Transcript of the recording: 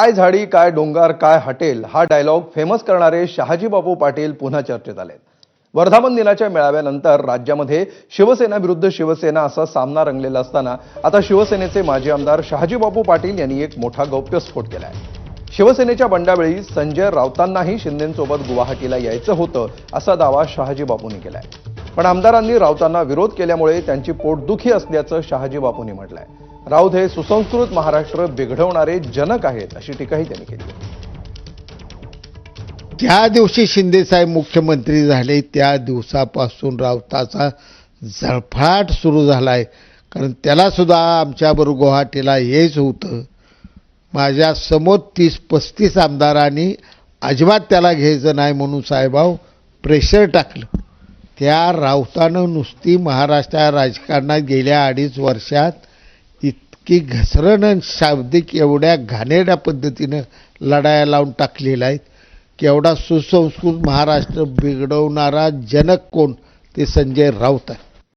काय झाडी काय डोंगर काय हटेल हा डायलॉग फेमस करणारे शहाजीबाबू पाटील पुन्हा चर्चेत आले वर्धापन दिनाच्या मेळाव्यानंतर राज्यामध्ये शिवसेना विरुद्ध शिवसेना असा सामना रंगलेला असताना आता शिवसेनेचे माजी आमदार शहाजीबाबू पाटील यांनी एक मोठा गौप्यस्फोट केलाय. शिवसेनेच्या बंडावेळी संजय राऊतांनाही शिंदेंसोबत गुवाहाटीला यायचं होतं असा दावा शहाजीबाबूंनी केला केलाय. पण आमदारांनी राऊतांना विरोध केल्यामुळे त्यांची पोटदुखी असल्याचं शहाजी बापूंनी म्हटलंय. राऊत हे सुसंस्कृत महाराष्ट्र बिघडवणारे जनक आहेत अशी टीकाही त्यांनी केली ज्या दिवशी शिंदेसाहेब मुख्यमंत्री झाले त्या दिवसापासून राऊताचा झळफाट सुरू झाला आहे कारण त्याला सुद्धा आमच्याबरोबर गुवाहाटीला हेच होतं. माझ्यासमोर तीस पस्तीस आमदारांनी अजिबात त्याला घ्यायचं नाही म्हणून साहेबाव प्रेशर टाकलं. त्या राऊतानं नुसती महाराष्ट्र राजकारणात गेल्या अडीच वर्षात इतकी घसरण आणि शाब्दिक एवढ्या घाणेरड्या पद्धतीनं लढाया लावून टाकलेल्या आहेत. की एवढा सुसंस्कृत महाराष्ट्र बिघडवणारा जनक कोण? ते संजय राऊत आहे